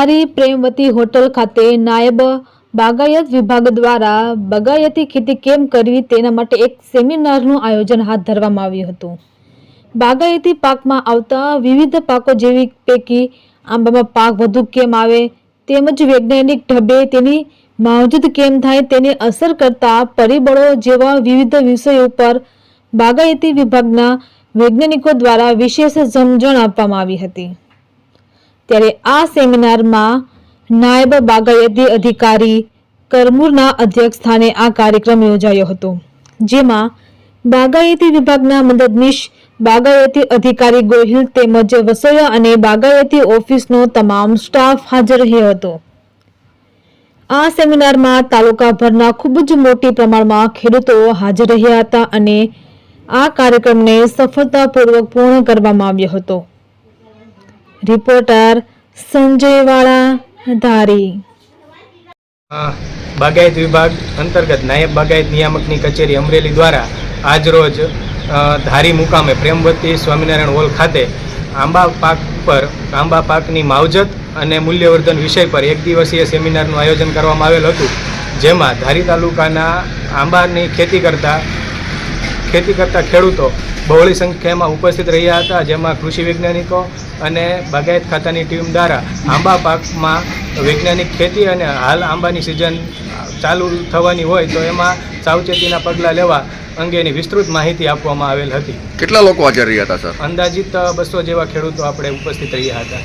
ધારી Premvati hotel ખાતે નાયબ બાગાયત વિભાગ દ્વારા બાગાયતી ખેતી કેમ કરવી તેના માટે એક સેમિનારનું આયોજન હાથ ધરવામાં આવ્યું હતું. બાગાયતી પાકમાં આવતા વિવિધ પાકો જેવી પૈકી આંબામાં પાક વધુ કેમ આવે, તેમજ વૈજ્ઞાનિક ઢબે તેની માવજત કેમ થાય તેને અસર કરતા પરિબળો જેવા વિવિધ વિષયો ઉપર બાગાયતી વિભાગના વૈજ્ઞાનિકો દ્વારા વિશેષ સમજણ આપવામાં આવી હતી. ત્યારે આ સેમિનારમાં નાયબ બાગાયતી અધિકારી કરમૂરના અધ્યક્ષ સ્થાને આ કાર્યક્રમ યોજાયો હતો, જેમાં બાગાયતી વિભાગના મદદનીશ, બાગાયતી અધિકારી ગોહિલ તેમજ વસોયા અને બાગાયતી ઓફિસનો તમામ સ્ટાફ હાજર રહ્યો હતો. આ સેમિનારમાં તાલુકાભરના ખૂબ જ મોટી પ્રમાણમાં ખેડૂતો હાજર રહ્યા હતા અને આ કાર્યક્રમને સફળતાપૂર્વક પૂર્ણ કરવામાં આવ્યો હતો. રિપોર્ટર સંજયવાળા ધારી. બાગાયત વિભાગ અંતર્ગત નાયબ બાગાયત નિયામકની કચેરી અમરેલી દ્વારા આજરોજ ધારી મુકામે પ્રેમવતી સ્વામિનારાયણ હોલ ખાતે આંબા પાક પર, આંબા પાકની માવજત અને મૂલ્યવર્ધન વિષય પર એક દિવસીય સેમિનારનું આયોજન કરવામાં આવેલ હતું. જેમાં ધારી તાલુકાના આંબાની ખેતી કરતા ખેતી કરતા ખેડૂતો બહોળી સંખ્યામાં ઉપસ્થિત રહ્યા હતા જેમાં કૃષિ વૈજ્ઞાનિકો અને બાગાયત ખાતાની ટીમ દ્વારા આંબા પાકમાં વૈજ્ઞાનિક ખેતી અને હાલ આંબાની સિઝન ચાલુ થવાની હોય તો એમાં સાવચેતીના પગલાં લેવા અંગેની વિસ્તૃત માહિતી આપવામાં આવેલ હતી. કેટલા લોકો હાજર રહ્યા હતા સર? અંદાજિત બસો જેવા ખેડૂતો આપણે ઉપસ્થિત રહ્યા હતા.